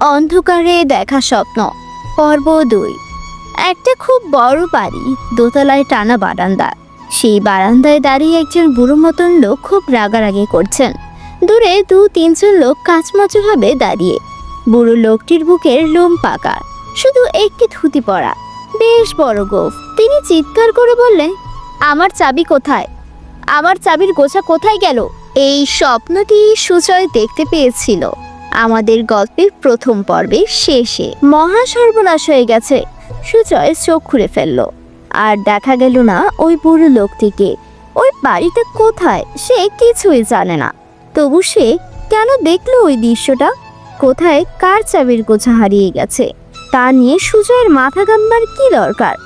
অন্ধকারে দেখা স্বপ্ন। পর্ব দুই। একটা খুব বড় বাড়ি, দোতলায় টানা বারান্দা। সেই বারান্দায় দাঁড়িয়ে একজন বুড়ো মতন লোক খুব রাগারাগি করছেন। দূরে দু তিনজন লোক কাচমাচুভাবে দাঁড়িয়ে। বুড়ো লোকটির বুকের লোম পাকা, শুধু একটি ধুতি পরা। বেশ বড় গোফ। তিনি চিৎকার করে বললেন, আমার চাবি কোথায়? আমার চাবির গোছা কোথায় গেল? এই স্বপ্নটি সুজয় দেখতে পেয়েছিল। আমাদের গল্পের প্রথম পর্বে শেষে মহা সর্বনাশ হয়ে গেছে। সুজয় চোখ খুলে ফেলল। আর দেখা গেল না ওই বুড়ো লোকটিকে। ওই বাড়িটা কোথায় সে কিছুই জানে না। তবু সে কেন দেখল ওই দৃশ্যটা? কোথায় কার চাবির গোছা হারিয়ে গেছে? তা নিয়ে সুজয়ের মাথা গামবার কি দরকার?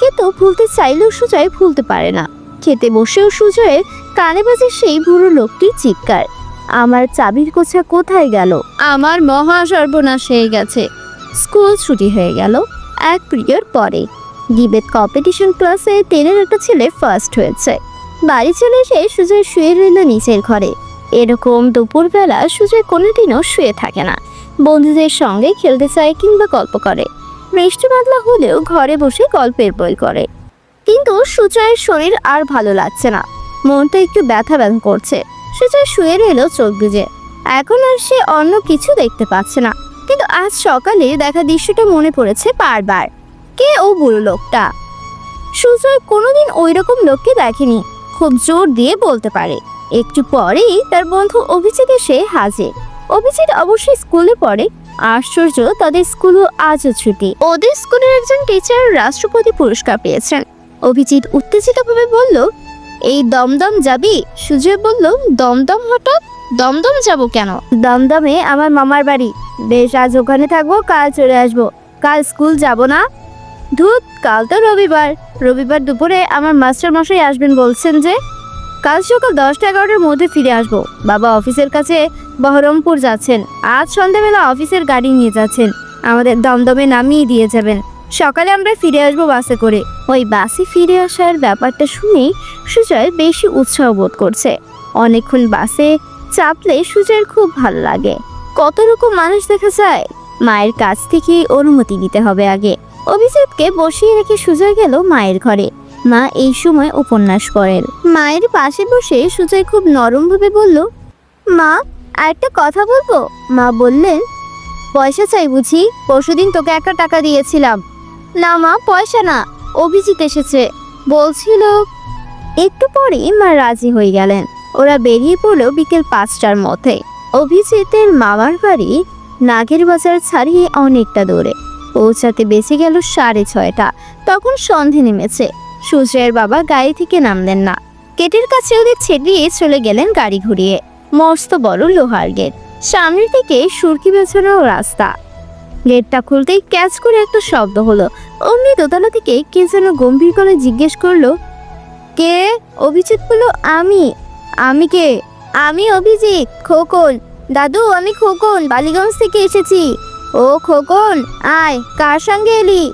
কিন্তু ভুলতে চাইলেও সুজয় ভুলতে পারে না। খেতে বসেও সুজয়ের কানে বাজে সেই বুড়ো লোকটির চিৎকার। আমার চাবির কোছা কোথায় গেল? আমার মহা সর্বনাশ হয়ে গেছে। স্কুল ছুটি হয়ে গেল এক পিরিয়ড পরে। ডিবেট কম্পিটিশন ক্লাসে টেনের একটা ছেলে ফার্স্ট হয়েছে। বাড়ি চলে এসে সুজয় শুয়ে রইল নিচের ঘরে। এরকম দুপুরবেলা সুজয় কোনোদিনও শুয়ে থাকে না। বন্ধুদের সঙ্গে খেলতে চায় কিংবা গল্প করে। বৃষ্টি বাদলা হলেও ঘরে বসে গল্পের বই করে। কিন্তু সুজয়ের শরীর আর ভালো লাগছে না। মনটা একটু ব্যথা ব্যথা করছে। সুজয় শুয়ে রইল চোখ বুজে। এখন আর সে অন্য কিছু দেখতে পাচ্ছে না। কিন্তু আজ সকালে দেখা দৃশ্যটা মনে পড়েছে বারবার। কে ও বুড়ো লোকটা? সুজয় কোনোদিন ওই রকম লোককে দেখেনি। খুব জোর দিয়ে বলতে পারে। একটু পরেই তার বন্ধু অভিজিৎ এসে হাজির। অভিজিৎ অবশ্যই স্কুলে পড়ে। আশ্চর্য, তাদের স্কুলও আজও ছুটি। ওদের স্কুলের একজন টিচার রাষ্ট্রপতি পুরস্কার পেয়েছেন। অভিজিৎ উত্তেজিতভাবে বলল এই দমদম যাবি? সুজয় বলল, দমদম হঠাৎ? দমদম যাব কেন? দমদমে আমার মামার বাড়ি। বেশ, আজ ওখানে থাকব, কাল চলে আসব। কাল স্কুল যাব না? ধুত, কাল তো রবিবার। রবিবার দুপুরে আমার মাস্টার মশাই আসবেন বলছেন যে, কাল সকাল দশটা এগারোটার মধ্যে ফিরে আসব। বাবা অফিসের কাছে বহরমপুর যাচ্ছেন। আজ সন্ধ্যাবেলা অফিসের গাড়ি নিয়ে যাচ্ছেন। আমাদের দমদমে নামিয়ে দিয়ে যাবেন। সকালে আমরা ফিরে আসব বাসে করে। ওই বাসে ফিরে আসার ব্যাপারটা শুনেই সুজয় বেশি উৎসাহ বোধ করছে। অনেকক্ষণ বাসে চাপলে সুজয়ের খুব ভালো লাগে। কত রকম মানুষ দেখা যায়। মায়ের কাছ থেকে অনুমতি নিতে হবে আগে। অভিজিৎকে বসিয়ে রেখে সুজয় গেল মায়ের ঘরে। মা এই সময় উপন্যাস করেন মায়ের পাশে বসে সুজয় খুব নরমভাবে বলল, মা আর একটা কথা বলব? মা বললেন, পয়সা চাই বুঝি। পরশুদিন তোকে একটা টাকা দিয়েছিলাম। না মা, পয়সা না। অভিজিৎ এসেছে। বলছিল, একটু পরে মা রাজি হয়ে গেলেন। ওরা বেরিয়ে পড়ল বিকেল পাঁচটার মধ্যে। অভিজিতের মামার বাড়ি নাগের বাজার ছাড়িয়ে অনেকটা দূরে। পৌঁছাতে বেঁচে গেল সাড়ে ছয়টা। তখন সন্ধে নেমেছে। সুজয়ের বাবা গাড়ি থেকে নামলেন না। গেটের কাছে ওদের ছেড়িয়ে চলে গেলেন গাড়ি ঘুরিয়ে। মস্ত বড় লোহার গেট। সামনের দিকে সুরকি বেছানো রাস্তা। গেটটা খুলতেই ক্যাচ করে একটা শব্দ হলো। অমনি দোতলা থেকে কে যেন গম্ভীর করে জিজ্ঞেস করল, কে? অভিজিৎ বলল, আমি। আমি কে? আমি অভিজিৎ, খোকন। দাদু, আমি খোকন, বালিগঞ্জ থেকে এসেছি। ও খোকন, আয়, কার সঙ্গে এলি?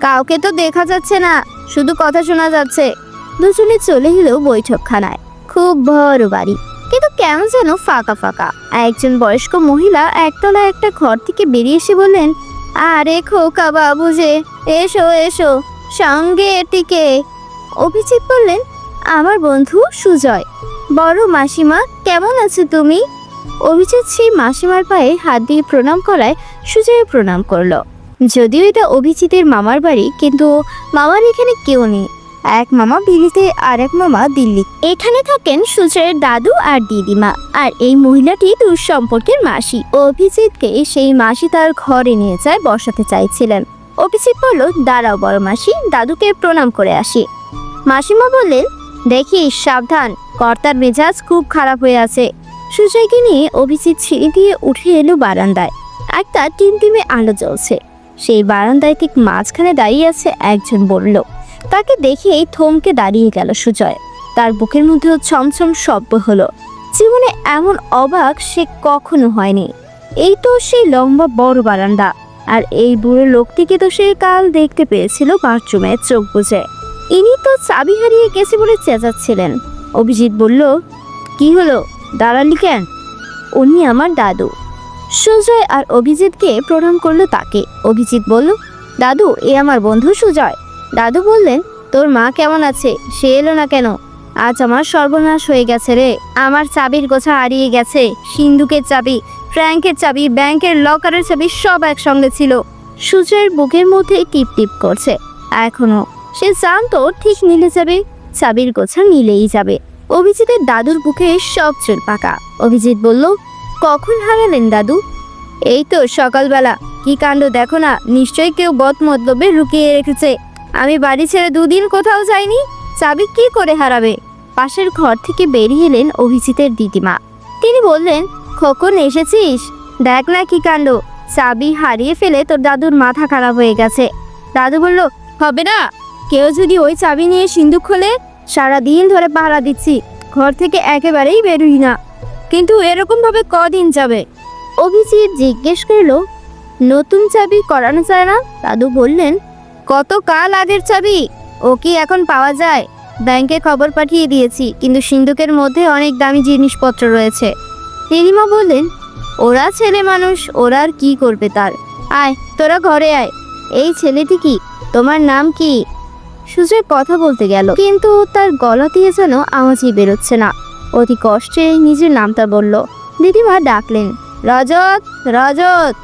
কাউকে তো দেখা যাচ্ছে না, শুধু কথা শোনা যাচ্ছে। দুজনে চলে এলো বৈঠকখানায়। খুব বড় বাড়ি। কিন্তু কেমন যেন ফাঁকা ফাঁকা। একজন বয়স্ক মহিলা একতলা একটা ঘর থেকে বেরিয়ে এসে বললেন আরে খোকা বাবু যে, এসো এসো, সঙ্গে এটিকে। অভিজিৎ বললেন, আমার বন্ধু সুজয়। বড় মাসিমা, কেমন আছো তুমি? অভিজিৎ সেই মাসিমার পায়ে হাত দিয়ে প্রণাম করায় সুজয় প্রণাম করল। যদিও এটা অভিজিতের মামার বাড়ি, কিন্তু মামার এখানে কেউ নেই। এক মামা বিলিতে আর এক মামা দিল্লি। এখানে থাকেন সুজয়ের দাদু আর দিদিমা। আর এই মহিলাটি দূর সম্পর্কের মাসি। অভিজিৎকে সেই মাসি তার ঘরে নিয়ে যায় বসাতে চাইছিলেন। অভিজিৎ বলল, দাঁড়াও বড় মাসি, দাদুকে প্রণাম করে আসি। মাসিমা বললেন, দেখি, সাবধান। কর্তার মেজাজ খুব খারাপ হয়ে আছে। সুজয়কে নিয়ে অভিজিৎ সিঁড়ি দিয়ে উঠে এলো বারান্দায়। একটা টিমটিমে আলো জ্বলছে। সেই বারান্দায় ঠিক মাঝখানে দাঁড়িয়ে আছে একজন বলল তাকে দেখেই থমকে দাঁড়িয়ে গেল সুজয়। তার বুকের মধ্যেও ছমছম শব্দ হলো। জীবনে এমন অবাক সে কখনো হয়নি। এই তো সেই লম্বা বড় বারান্দা। আর এই বুড়ো লোকটিকে তো সে কাল দেখতে পেয়েছিল বাথরুমে চোখ বুঝে ইনি তো চাবি হারিয়ে গেছে বলে চেঁচাচ্ছিলেন। অভিজিৎ বলল, কি হলো? দাঁড়ালি কেন? উনি আমার দাদু। সুজয় আর অভিজিৎকে প্রণাম করল তাকে। অভিজিৎ বলল, দাদু, এ আমার বন্ধু সুজয়। দাদু বললেন, তোর মা কেমন আছে? সে এলো না কেন? আজ আমার সর্বনাশ হয়ে গেছে রে। আমার চাবির গোছা হারিয়ে গেছে। সিন্ধুকের চাবি, ফ্র্যাঙ্কের চাবি, ব্যাংকের লকারের চাবি সব একসঙ্গে ছিল। সুজয়ের বুকের মধ্যে টিপ টিপ করছে। এখনও সে জানতো ঠিক নিলে যাবে। চাবির গোছা নিলেই যাবে। অভিজিতের দাদুর বুকে সব চুল পাকা। অভিজিৎ বলল, কখন হারালেন দাদু? এই তো সকালবেলা। কি কাণ্ড দেখো না, নিশ্চয়ই কেউ বদ মতলবে লুকিয়ে রেখেছে। আমি বাড়ি ছেড়ে দুদিন কোথাও যাইনি, চাবি কি করে হারাবে? পাশের ঘর থেকে বেরিয়ে এলেন অভিজিতের দিদিমা। তিনি বললেন, খোকন, এসেছিস? দেখ না কি কাণ্ড। চাবি হারিয়ে ফেলে তোর দাদুর মাথা খারাপ হয়ে গেছে। দাদু বলল, হবে না। কেউ যদি ওই চাবি নিয়ে সিন্ধুক খোলে সারা দিন ধরে পাহারা দিচ্ছি। ঘর থেকে একেবারেই বেরোই না। কিন্তু এরকম ভাবে কদিন যাবে? অভিজিৎ জিজ্ঞেস করল, নতুন চাবি করানো যায় না? দাদু বললেন কত কাল আগের চাবি? ও কি এখন পাওয়া যায়? ব্যাংকে খবর পাঠিয়ে দিয়েছি, কিন্তু সিন্ধুকের মধ্যে অনেক দামি জিনিসপত্র রয়েছে। দিদিমা বললেন, ওরা ছেলে মানুষ, ওরা আর কি করবে তার? আয়, তোরা ঘরে আয়। এই ছেলেটি কি? তোমার নাম কি? সুজয় কথা বলতে গেল, কিন্তু তার গলা দিয়ে যেন আওয়াজই বেরোচ্ছে না। অতি কষ্টে নিজের নামটা বলল। দিদিমা ডাকলেন রজত রজত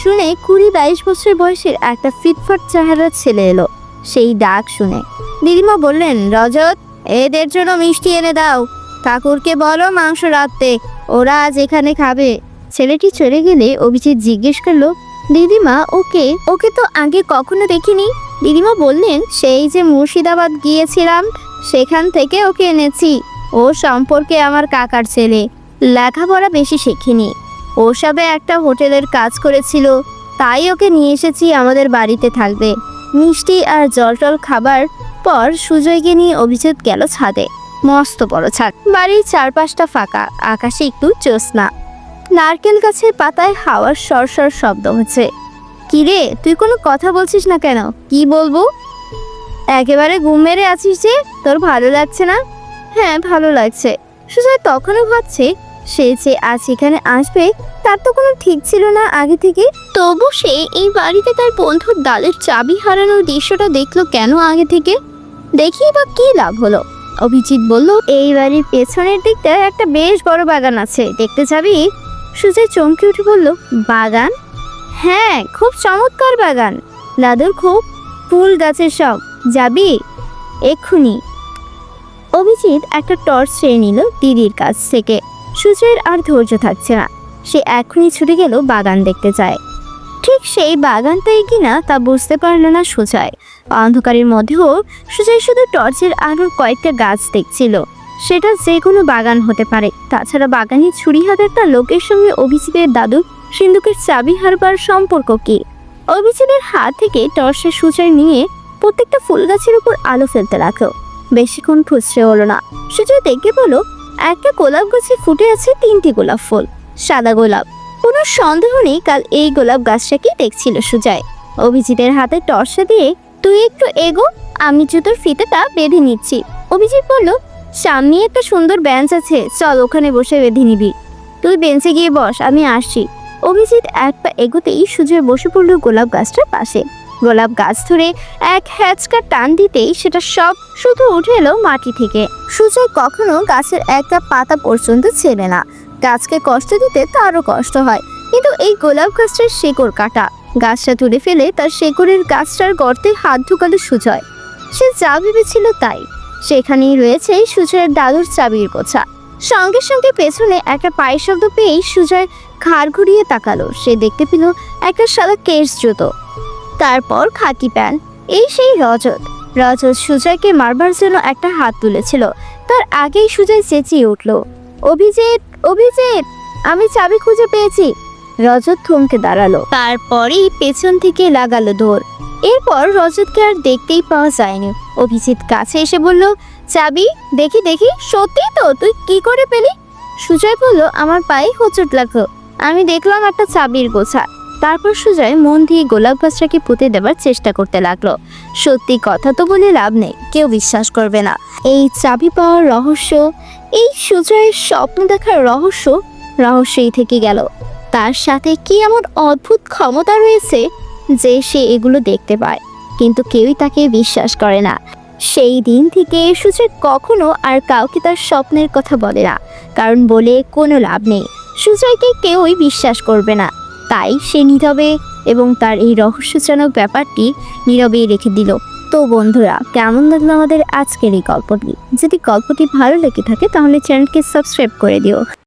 শুনে কুড়ি বাইশ বছর বয়সের একটা ফিটফাট চেহারার ছেলে এলো। সেই ডাক শুনে। দিদিমা বললেন, রজত, এদের জন্য মিষ্টি এনে দাও। ঠাকুরকে বলো মাংস রাখতে ওরা আজ এখানে খাবে। ছেলেটি চলে গেলে অভিজিৎ জিজ্ঞেস করল, দিদিমা, ওকে ওকে তো আগে কখনো দেখিনি? দিদিমা বললেন, সেই যে মুর্শিদাবাদ গিয়েছিলাম, সেখান থেকে ওকে এনেছি। ও সম্পর্কে আমার কাকার ছেলে। লেখাপড়া বেশি শেখেনি। ওসবে একটা হোটেলের কাজ করেছিল, তাই ওকে নিয়ে এসেছি আমাদের বাড়িতে থাকবে। মিষ্টি আর জল টল খাবার পর সুজয়কে নিয়ে অভিজিৎ গেল ছাদে। মস্ত বড় ছাদ। বাড়ির চারপাশটা ফাঁকা, আকাশে একটু জ্যোৎস্না। নারকেল গাছের পাতায় হাওয়ার সরসর শব্দ হচ্ছে। কিরে, তুই কোনো কথা বলছিস না কেন? কি বলব? একেবারে ঘুম মেরে আছিস যে, তোর ভালো লাগছে না? হ্যাঁ ভালো লাগছে। সুজয় তখনও ভাবছে সে যে আজ এখানে আসবে তার তো কোনো ঠিক ছিল না আগে থেকে। তবু সে এই বাড়িতে তার বন্ধুর ডালের চাবি হারানোর দৃশ্যটা দেখল কেন আগে থেকে? দেখি বা কি লাভ হলো। অভিজিৎ বলল এই বাড়ির পেছনের দিকটা একটা বেশ বড় বাগান আছে দেখতে যাবি? সুজয় চমকে উঠে বলল বাগান? হ্যাঁ খুব চমৎকার বাগান। দাদুর খুব ফুল গাছের সব। যাবি? এক্ষুনি। অভিজিৎ একটা টর্চ চেয়ে নিল দিদির কাছ থেকে। সুজয়ের আর ধৈর্য থাকছে না। সে এখনই ছুটে গেল বাগান দেখতে চায় ঠিক সেই বাগানটাই কিনা তা বুঝতে পারল না সুজয় অন্ধকারের মধ্যেও সুজয় শুধু টর্চের আলোর কয়েকটা গাছ দেখছিল। সেটা যে কোনো বাগান হতে পারে। তাছাড়া বাগানে ছুরি হাতে একটা লোকের সঙ্গে অভিজিতের দাদু সিন্ধুকের চাবি হারবার সম্পর্ক কি? অভিজিতের হাত থেকে টর্চের সুজয় নিয়ে প্রত্যেকটা ফুল গাছের উপর আলো ফেলতে লাগল। বেশিক্ষণ খুচরে হলো না। সুজয় দেখে বলো একটা গোলাপ গাছে ফুটে আছে তিনটি গোলাপ ফুল, সাদা গোলাপ। কোনো সন্দেহ নেই কাল এই গোলাপ গাছটাকে দেখছিল সুজয়। অভিজিতের হাতে টর্চা দিয়ে, তুই একটু এগো, আমি জুতোর ফিতেটা বেঁধে নিচ্ছি। অভিজিৎ বলল, সামনে একটা সুন্দর বেঞ্চ আছে, চল ওখানে বসে বেঁধে নিবি। তুই বেঞ্চে গিয়ে বস, আমি আসছি। অভিজিৎ এক পা এগোতেই সুজয় বসে পড়ল গোলাপ গাছটার পাশে। গোলাপ গাছ ধরে এক হ্যাচকা টান দিতেই সেটা সব শুধু উঠে এলো মাটি থেকে। সুজয় কখনো গাছের একটা পাতা পর্যন্ত ছেড়ে না। গাছকে কষ্ট দিতে তারও কষ্ট হয়। কিন্তু এই গোলাপ গাছটার শেকড় কাটা। গাছটা তুলে ফেলে তার শেকড়ের গাছটার গর্তে হাত ঢুকালো সুজয় সে যা ভেবেছিল তাই। সেখানেই রয়েছে সুজয়ের দাদুর চাবির গোছা। সঙ্গে সঙ্গে পেছনে একটা পায়ের শব্দ পেয়েই সুজয় ঘাড় ঘুরিয়ে তাকালো। সে দেখতে পেল একটা সাদা কেস জুতো। তারপর খাকি প্যান্ট এই সেই রজত। রজত সুজয়কে মারবার জন্য একটা হাত তুলেছিল। তার আগেই সুজয় চেঁচিয়ে উঠল, অভিজিৎ অভিজিৎ, আমি চাবি খুঁজে পেয়েছি। রজত থমকে দাঁড়াল। তারপরেই পেছন থেকে লাগালো দৌড়। এরপর রজতকে আর দেখতেই পাওয়া যায়নি। অভিজিৎ কাছে এসে বলল, চাবি, দেখি দেখি সত্যি তো, তুই কি করে পেলি? সুজয় বলল, আমার পায়ে হোঁচট লাগল। আমি দেখলাম একটা চাবির গোছা। তারপর সুজয় মন দিয়ে গোলাপ গাছটাকে পুঁতে দেবার চেষ্টা করতে লাগল। সত্যি কথা তো বলে লাভ নেই, কেউ বিশ্বাস করবে না। এই চাবি পাওয়ার রহস্য, এই সুজয়ের স্বপ্ন দেখার রহস্য রহস্যই থেকে গেল। তার সাথে কি এমন অদ্ভুত ক্ষমতা রয়েছে যে সে এগুলো দেখতে পায়, কিন্তু কেউই তাকে বিশ্বাস করে না। সেই দিন থেকে সুজয় কখনো আর কাউকে তার স্বপ্নের কথা বলে না, কারণ বলে কোনো লাভ নেই। সুজয়কে কেউই বিশ্বাস করবে না। তাই সে নীরবে এবং তার এই রহস্যজনক ব্যাপারটি নীরবে রেখে দিল। তো বন্ধুরা, কেমন লাগল আমাদের আজকের এই গল্পটি? যদি গল্পটি ভালো লেগে থাকে তাহলে চ্যানেলকে সাবস্ক্রাইব করে দিও।